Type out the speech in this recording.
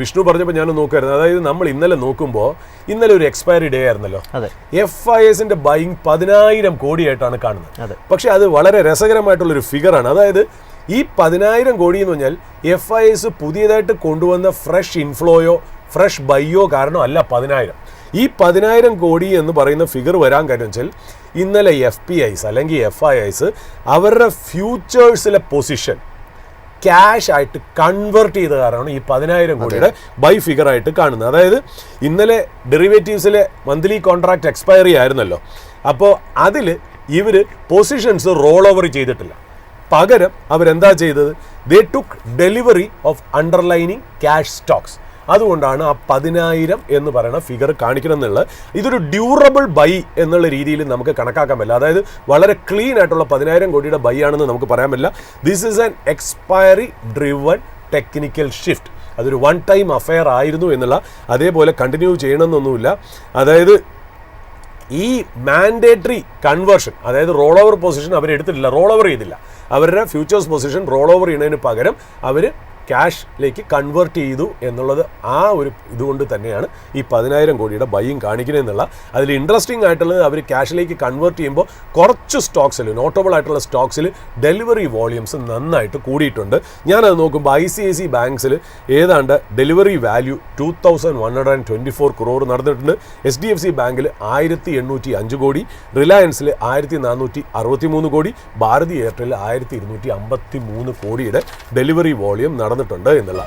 വിഷ്ണു പറഞ്ഞപ്പോൾ ഞാൻ നോക്കുമായിരുന്നു അതായത് നമ്മൾ ഇന്നലെ നോക്കുമ്പോൾ ഇന്നലെ ഒരു എക്സ്പയറി ഡേ ആയിരുന്നല്ലോ. എഫ് ഐ എസിന്റെ ബൈങ് പതിനായിരം കോടിയായിട്ടാണ് കാണുന്നത്. പക്ഷെ അത് വളരെ രസകരമായിട്ടുള്ളൊരു ഫിഗറാണ് അതായത് ഈ പതിനായിരം കോടി എന്ന് പറഞ്ഞാൽ എഫ് ഐ എസ് പുതിയതായിട്ട് കൊണ്ടുവന്ന ഫ്രഷ് ഇൻഫ്ലോയോ ഫ്രഷ് ബൈയോ കാരണം അല്ല പതിനായിരം. ഈ പതിനായിരം കോടി എന്ന് പറയുന്ന ഫിഗർ വരാൻ കാര്യം വെച്ചാൽ ഇന്നലെ എഫ് പി ഐസ് അല്ലെങ്കിൽ എഫ് ഐ ഐസ് അവരുടെ ഫ്യൂച്ചേഴ്സിലെ പൊസിഷൻ ക്യാഷ് ആയിട്ട് കൺവേർട്ട് ചെയ്ത കാരണമാണ് ഈ പതിനായിരം കോടിയുടെ ബൈ ഫിഗർ ആയിട്ട് കാണുന്നത്. അതായത് ഇന്നലെ ഡെറിവേറ്റീവ്സിലെ മന്ത്ലി കോൺട്രാക്ട് എക്സ്പയറി ആയിരുന്നല്ലോ. അപ്പോൾ അതിൽ ഇവർ പൊസിഷൻസ് റോൾ ഓവർ ചെയ്തിട്ടില്ല. പകരം അവരെന്താ ചെയ്തത്? They took delivery of underlining cash stocks അതുകൊണ്ടാണ് ആ പതിനായിരം എന്ന് പറയുന്ന ഫിഗർ കാണിക്കണം എന്നുള്ളത് ഇതൊരു ഡ്യൂറബിൾ ബൈ എന്നുള്ള രീതിയിൽ നമുക്ക് കണക്കാക്കാൻ പറ്റില്ല. അതായത് വളരെ ക്ലീൻ ആയിട്ടുള്ള പതിനായിരം കോടിയുടെ ബൈ ആണെന്ന് നമുക്ക് പറയാൻ പറ്റില്ല. This is an expiry driven technical shift അതൊരു വൺ ടൈം അഫെയർ ആയിരുന്നു എന്നുള്ള അതേപോലെ കണ്ടിന്യൂ ചെയ്യണമെന്നൊന്നുമില്ല. അതായത് ഈ മാൻഡേറ്ററി കൺവേർഷൻ അതായത് റോൾ ഓവർ പൊസിഷൻ അവരെടുത്തിട്ടില്ല റോൾ ഓവർ ചെയ്തില്ല. അവരുടെ ഫ്യൂച്ചേഴ്സ് പൊസിഷൻ റോൾ ഓവർ ചെയ്യുന്നതിന് പകരം അവർ ക്യാഷിലേക്ക് കൺവേർട്ട് ചെയ്തു എന്നുള്ളത് ആ ഒരു ഇതുകൊണ്ട് തന്നെയാണ് ഈ പതിനായിരം കോടിയുടെ ബൈയും കാണിക്കുന്നത് എന്നുള്ള. അതിൽ ഇൻട്രസ്റ്റിംഗ് ആയിട്ടുള്ളത് അവർ ക്യാഷിലേക്ക് കൺവേർട്ട് ചെയ്യുമ്പോൾ കുറച്ച് സ്റ്റോക്സിൽ നോട്ടബിൾ ആയിട്ടുള്ള സ്റ്റോക്സിൽ ഡെലിവറി വോളിയംസ് നന്നായിട്ട് കൂടിയിട്ടുണ്ട്. ഞാനത് നോക്കുമ്പോൾ ഐ സി ഐ സി ബാങ്ക്സിൽ ഏതാണ്ട് delivery value two thousand one hundred and twenty four crore നടന്നിട്ടുണ്ട്. എച്ച് ഡി എഫ് സി ബാങ്കിൽ ആയിരത്തി എണ്ണൂറ്റി അഞ്ച് കോടി റിലയൻസിൽ ആയിരത്തി നാനൂറ്റി അറുപത്തി മൂന്ന് കോടി ഭാരതി എയർടെൽ ആയിരത്തി ഇരുന്നൂറ്റി അമ്പത്തി മൂന്ന് കോടിയുടെ ഡെലിവറി വോളിയം നടന്നിട്ടുണ്ട് എന്നുള്ള